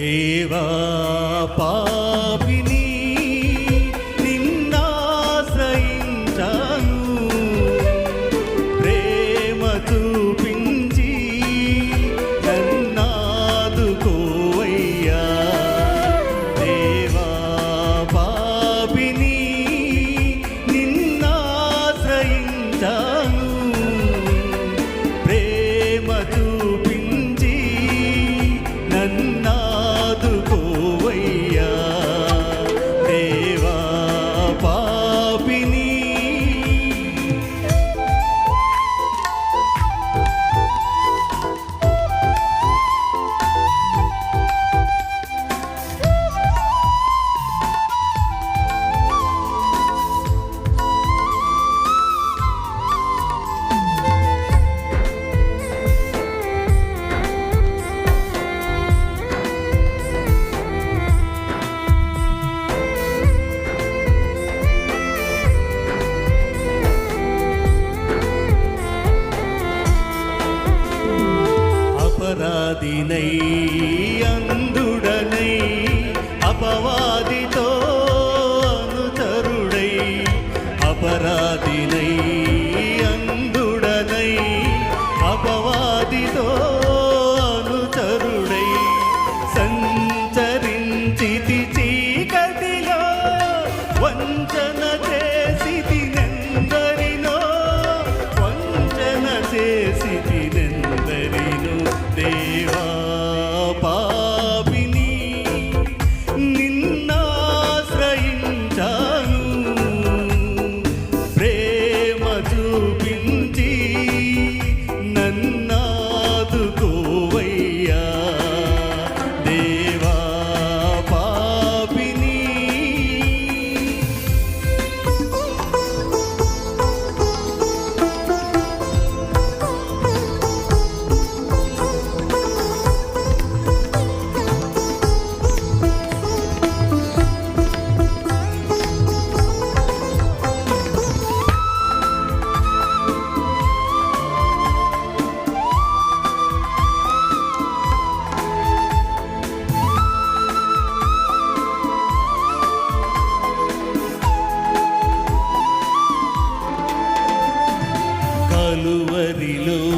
దేవా పాపిన அதினை அந்துடனை அபவாதிதோ அனுதருடை அபராதினை 能 కలువరిలో